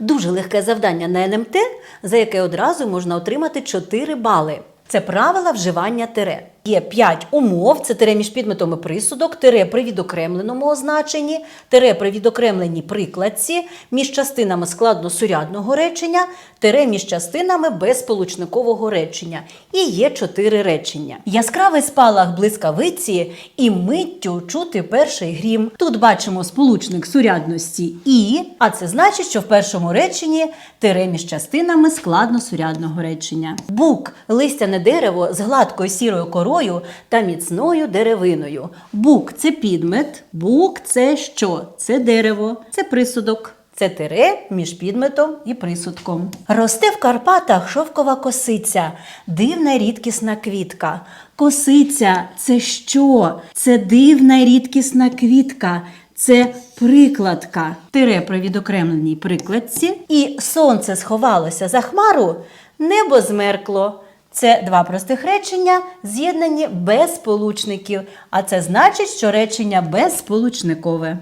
Дуже легке завдання на НМТ, за яке одразу можна отримати 4 бали. Це правила вживання тире. Є 5 умов: це тире між підметом і присудок, тире при відокремленому означенні, тире при відокремленій прикладці, між частинами складно-сурядного речення, тире між частинами безполучникового речення. І є 4 речення. Яскравий спалах блискавиці і миттю чути перший грім. Тут бачимо сполучник сурядності і, а це значить, що в першому реченні тире між частинами складно-сурядного речення. Бук листяне дерево з гладкою сірою корою та міцною деревиною. Бук це підмет, бук це що? Це дерево, це присудок. Це тире між підметом і присудком. Росте в Карпатах шовкова косиця, дивна рідкісна квітка. Косиця це що? Це дивна рідкісна квітка. Це прикладка. Тире при відокремленій прикладці. І сонце сховалося за хмару, небо змеркло. Це два простих речення, з'єднані без сполучників, а це значить, що речення безсполучникове.